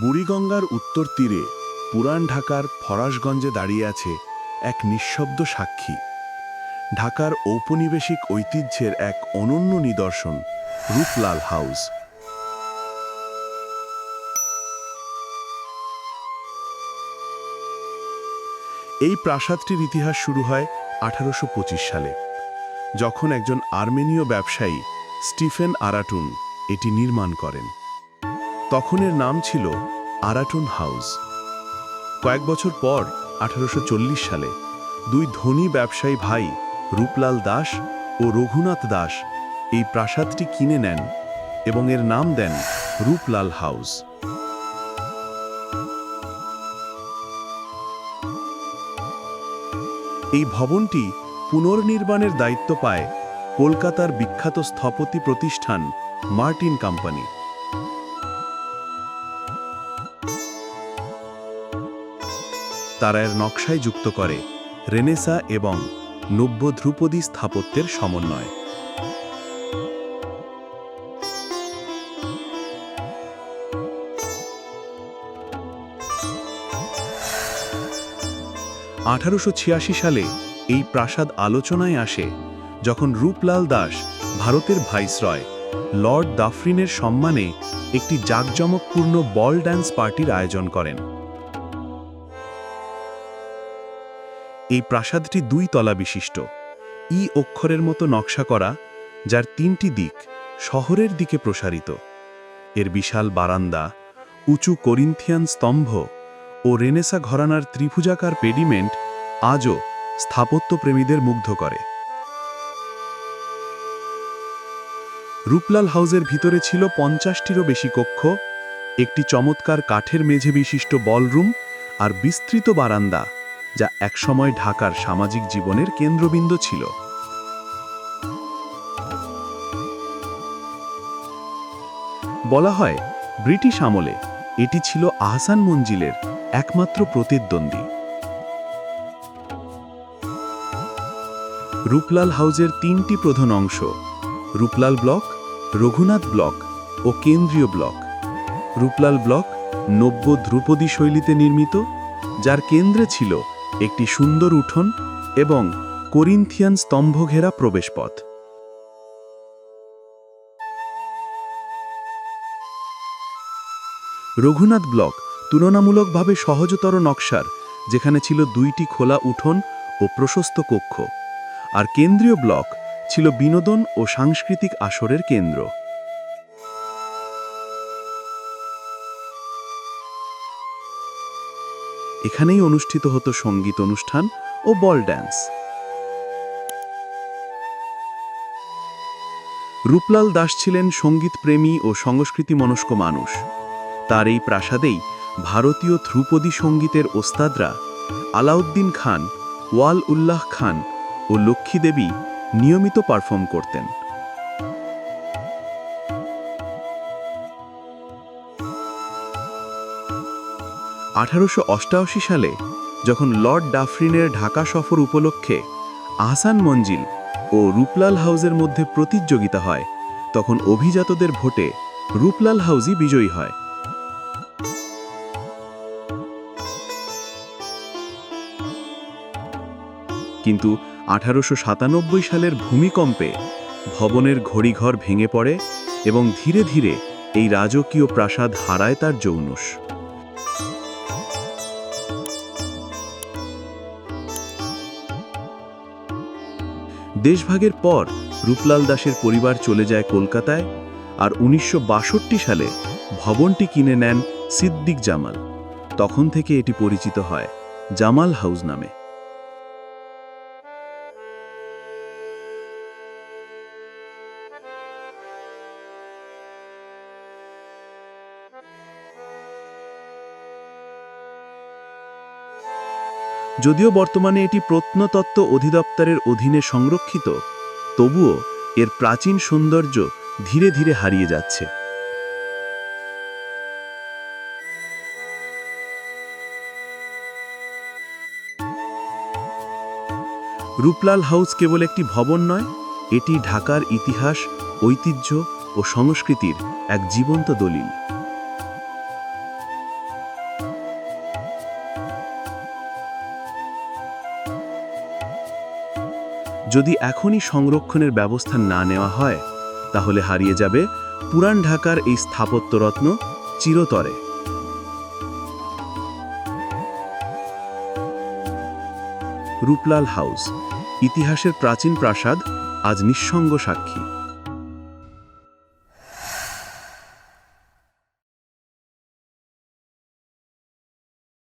বুড়িগঙ্গার উত্তর তীরে পুরান ঢাকার ফরাসগঞ্জে দাঁড়িয়ে আছে এক নিঃশব্দ সাক্ষী। ঢাকার ঔপনিবেশিক ঐতিহ্যের এক অনন্য নিদর্শন, রূপলাল হাউস। এই প্রাসাদটির ইতিহাস শুরু হয় আঠারোশো পঁচিশ সালে, যখন একজন আর্মেনীয় ব্যবসায়ী স্টিফেন আরাটুন এটি নির্মাণ করেন। তখন এর নাম ছিল আরাটুন হাউস। কয়েক বছর পর, আঠারোশো চল্লিশ সালে, দুই ধনী ব্যবসায়ী ভাই রূপলাল দাস ও রঘুনাথ দাস এই প্রাসাদটি কিনে নেন এবং এর নাম দেন রূপলাল হাউস। এই ভবনটি পুনর্নির্মাণের দায়িত্ব পায় কলকাতার বিখ্যাত স্থপতি প্রতিষ্ঠান মার্টিন কোম্পানি। তারা নকশায় যুক্ত করে রেনেসা এবং নব্য ধ্রুপদী স্থাপত্যের সমন্বয়। আঠারোশো ছিয়াশি সালে এই প্রাসাদ আলোচনায় আসে যখন রূপলাল দাস ভারতের ভাইসরয় লর্ড দাফরিনের সম্মানে একটি জাঁকজমকপূর্ণ বল ড্যান্স পার্টির আয়োজন করেন। এই প্রাসাদটি দুই তলা বিশিষ্ট। ই অক্ষরের মতো নকশা করা, যার তিনটি দিক শহরের দিকে প্রসারিত। এর বিশাল বারান্দা, উঁচু করিন্থিয়ান স্তম্ভ ও রেনেসা ঘরানার ত্রিভুজাকার পেডিমেন্ট আজও স্থাপত্যপ্রেমীদের মুগ্ধ করে। রূপলাল হাউসের ভিতরে ছিল পঞ্চাশটিরও বেশি কক্ষ, একটি চমৎকার কাঠের মেঝে বিশিষ্ট বলরুম আর বিস্তৃত বারান্দা। যা একসময় ঢাকার সামাজিক জীবনের কেন্দ্রবিন্দু ছিল। বলা হয়, ব্রিটিশ আমলে এটি ছিল আহসান মঞ্জিলের একমাত্র প্রতিদ্বন্দ্বী। রূপলাল হাউজের তিনটি প্রধান অংশ, রূপলাল ব্লক, রঘুনাথ ব্লক ও কেন্দ্রীয় ব্লক। রূপলাল ব্লক নব্য ধ্রুপদী শৈলীতে নির্মিত, যার কেন্দ্রে ছিল একটি সুন্দর উঠোন এবং করিন্থিয়ান স্তম্ভঘেরা প্রবেশপথ। রঘুনাথ ব্লক তুলনামূলকভাবে সহজতর নকশার, যেখানে ছিল দুইটি খোলা উঠোন ও প্রশস্ত কক্ষ। আর কেন্দ্রীয় ব্লক ছিল বিনোদন ও সাংস্কৃতিক আসরের কেন্দ্র। এখানেই অনুষ্ঠিত হতো সংগীত অনুষ্ঠান ও বল ড্যান্স। রূপলাল দাস ছিলেন সঙ্গীতপ্রেমী ও সংস্কৃতি মনস্ক মানুষ। তার এই প্রাসাদেই ভারতীয় ধ্রুপদী সঙ্গীতের ওস্তাদরা আলাউদ্দিন খান, ওয়াল উল্লাহ খান ও লক্ষ্মী দেবী নিয়মিত পারফর্ম করতেন। আঠারোশো সালে যখন লর্ড ডাফরিনের ঢাকা সফর উপলক্ষে আহসান মঞ্জিল ও রূপলাল হাউসের মধ্যে প্রতিযোগিতা হয়, তখন অভিজাতদের ভোটে রূপলাল হাউসই বিজয়ী হয়। কিন্তু আঠারোশো সাতানব্বই সালের ভূমিকম্পে ভবনের ঘড়িঘর ভেঙে পড়ে এবং ধীরে ধীরে এই রাজকীয় প্রাসাদ হারায় তার যৌনুষ দেশভাগের পর রূপলাল দাসের পরিবার চলে যায় কলকাতায় আর উনিশশো বাষট্টি সালে ভবনটি কিনে নেন সিদ্দিক জামাল। তখন থেকে এটি পরিচিত হয় জামাল হাউস নামে। যদিও বর্তমানে এটি প্রত্নতত্ত্ব অধিদপ্তরের অধীনে সংরক্ষিত, তবুও এর প্রাচীন সৌন্দর্য ধীরে ধীরে হারিয়ে যাচ্ছে। রূপলাল হাউস কেবল একটি ভবন নয়, এটি ঢাকার ইতিহাস, ঐতিহ্য ও সংস্কৃতির এক জীবন্ত দলিল। যদি এখনই সংরক্ষণের ব্যবস্থা না নেওয়া হয়, তাহলে হারিয়ে যাবে পুরান ঢাকার এই স্থাপত্যরত্ন চিরতরে। রূপলাল হাউস, ইতিহাসের প্রাচীন প্রাসাদ, আজ নিঃসঙ্গ সাক্ষী।